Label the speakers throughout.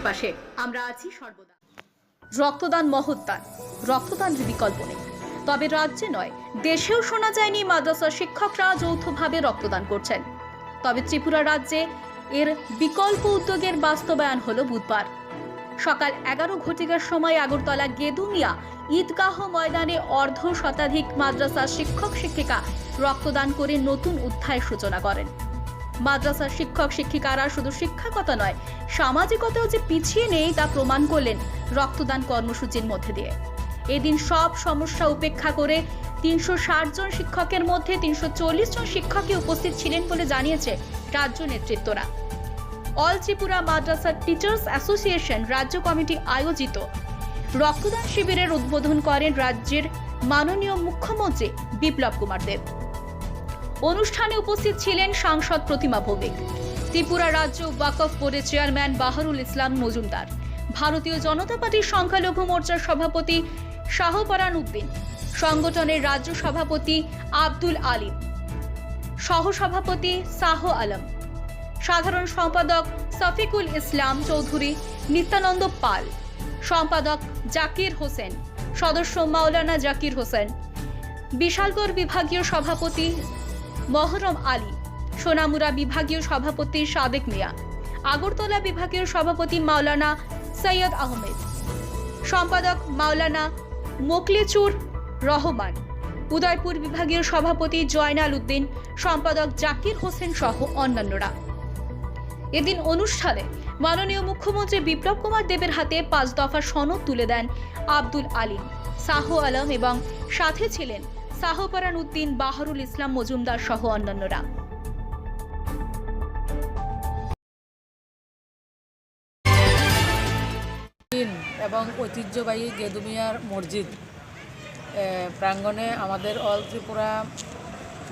Speaker 1: পাশে। আমরা আছি সর্বদা। রক্তদান মহৎদান রক্তদানের বিকল্প নেই। তবে রাজ্যে নয়, দেশেও শোনা যায়নি মাদ্রাসা শিক্ষকরা যৌথভাবে রক্তদান করছেন। তবে ত্রিপুরা রাজ্যে এর বিকল্প উদ্যোগের বাস্তবায়ন হলো বুধবার। সকাল এগারো ঘটিকার সময় আগরতলা গেদুমিয়া ঈদগাহ ময়দানে অর্ধ শতাধিক মাদ্রাসা শিক্ষক শিক্ষিকা রক্তদান করে নতুন অধ্যায়ের সূচনা করেন। মাদ্রাসার শিক্ষক, শিক্ষিকারা শুধু শিক্ষাকতা নয়, সামাজিকতাও যে পিছিয়ে নেই তা প্রমাণ করলেন রক্তদান কর্মসূচির মধ্যে দিয়ে। এদিন সব সমস্যা উপেক্ষা করে তিনশো জন শিক্ষকের মধ্যে তিনশো জন শিক্ষকই উপস্থিত ছিলেন বলে জানিয়েছে রাজ্য নেতৃত্বরা। All Tripura Madrasa teachers association রাজ্য কমিটি আয়োজিত রক্তদান শিবিরের উদ্বোধন করেন রাজ্যের মাননীয় মুখ্যমন্ত্রী বিপ্লব কুমার দেব। অনুষ্ঠানে উপস্থিত ছিলেন সাংসদ প্রতিমা ভৌমিক। ত্রিপুরা রাজ্য ওয়াকফ বোর্ডের চেয়ারম্যান বাহারুল ইসলাম মজুমদার। ভারতীয় জনতা পার্টির সংখ্যালঘু মোর্চার সভাপতি শাহপরান উদ্দিন। সংগঠনের রাজ্য সভাপতি আব্দুল আলিম। সহসভাপতি সাহ আলম। সাধারণ সম্পাদক সফিকুল ইসলাম চৌধুরী নিত্যানন্দ পাল। সম্পাদক জাকির হোসেন। সদস্য মাওলানা জাকির হোসেন। বিশালগড় বিভাগীয় সভাপতি মহরম আলী, সোনামুরা বিভাগীয় সভাপতি সাদেক মিয়া, আগরতলা বিভাগীয় সভাপতি মাওলানা সৈয়দ আহমেদ, সম্পাদক মাওলানা মোকলেচুর রহমান, উদয়পুর বিভাগীয় সভাপতি জয়নাল উদ্দিন, সম্পাদক জাকির হোসেন সহ অন্যান্যরা। এদিন অনুষ্ঠানে মাননীয় মুখ্যমন্ত্রী বিপ্লব কুমার দেবের হাতে পাঁচ দফা সনদ তুলে দেন আব্দুল আলী সাহ আলম এবং সাথে ছিলেন সাহপারান উদ্দিন বাহারুল ইসলাম মজুমদার সহ অন্যান্যরা।
Speaker 2: এবং ঐতিহ্যবাহী গেদুমিয়ার মসজিদ প্রাঙ্গণে আমাদের অল ত্রিপুরা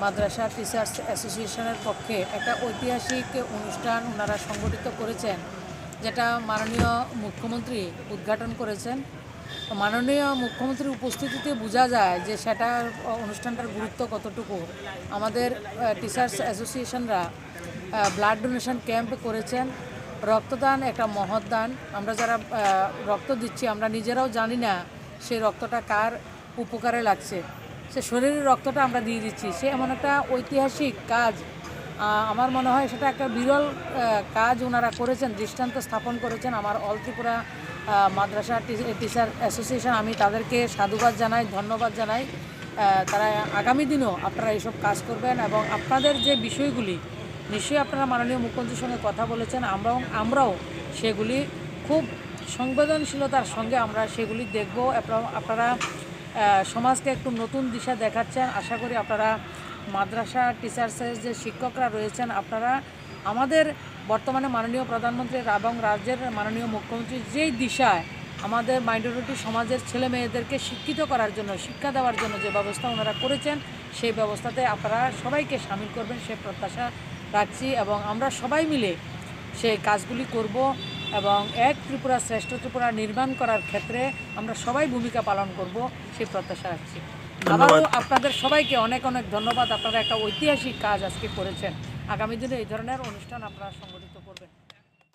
Speaker 2: মাদ্রাসা টিচার্স অ্যাসোসিয়েশনের পক্ষে একটা ঐতিহাসিক অনুষ্ঠান ওনারা সংগঠিত করেছেন। যেটা মাননীয় মুখ্যমন্ত্রী উদ্ঘাটন করেছেন। মাননীয় মুখ্যমন্ত্রীর উপস্থিতিতে বোঝা যায় যে সেটার অনুষ্ঠানটার গুরুত্ব কতটুকু। আমাদের টিচার্স অ্যাসোসিয়েশনরা ব্লাড ডোনেশন ক্যাম্প করেছেন। রক্তদান একটা মহৎ দান। আমরা যারা রক্ত দিচ্ছি, আমরা নিজেরাও জানি না সেই রক্তটা কার উপকারে লাগছে। সে শরীরের রক্তটা আমরা দিয়ে দিচ্ছি। সে এমন একটা ঐতিহাসিক কাজ আমার মনে হয় সেটা একটা বিরল কাজ ওনারা করেছেন, দৃষ্টান্ত স্থাপন করেছেন। আমার all Tripura Madrasa teacher association, আমি তাদেরকে সাধুবাদ জানাই, ধন্যবাদ জানাই। তারা আগামী দিনও আপনারা এইসব কাজ করবেন এবং আপনাদের যে বিষয়গুলি, নিশ্চয়ই আপনারা মাননীয় মুখ্যমন্ত্রীর সঙ্গে কথা বলেছেন, আমরাও আমরাও সেগুলি খুব সংবেদনশীলতার সঙ্গে আমরা সেগুলি দেখব আপনারা- আপনারা সমাজকে একটু নতুন দিশা দেখাচ্ছেন। আশা করি আপনারা মাদ্রাসা টিচার্সের যে শিক্ষকরা রয়েছেন, আপনারা আমাদের বর্তমানে মাননীয় প্রধানমন্ত্রীর এবং রাজ্যের মাননীয় মুখ্যমন্ত্রী যেই দিশায় আমাদের মাইনরিটি সমাজের ছেলে মেয়েদেরকে শিক্ষিত করার জন্য, শিক্ষা দেওয়ার জন্য যে ব্যবস্থা ওনারা করেছেন, সেই ব্যবস্থাতে আপনারা সবাইকে সামিল করবেন, সে প্রত্যাশা রাখছি এবং আমরা সবাই মিলে সেই কাজগুলি করব এবং এক ত্রিপুরা শ্রেষ্ঠ ত্রিপুরা নির্মাণ করার ক্ষেত্রে আমরা সবাই ভূমিকা পালন করব সেই প্রত্যাশা রাখছি। আবারও আপনাদের সবাইকে অনেক অনেক ধন্যবাদ। আপনারা একটা ঐতিহাসিক কাজ আজকে করেছেন। আগামী দিনে এই ধরনের অনুষ্ঠান আপনারা সংগঠিত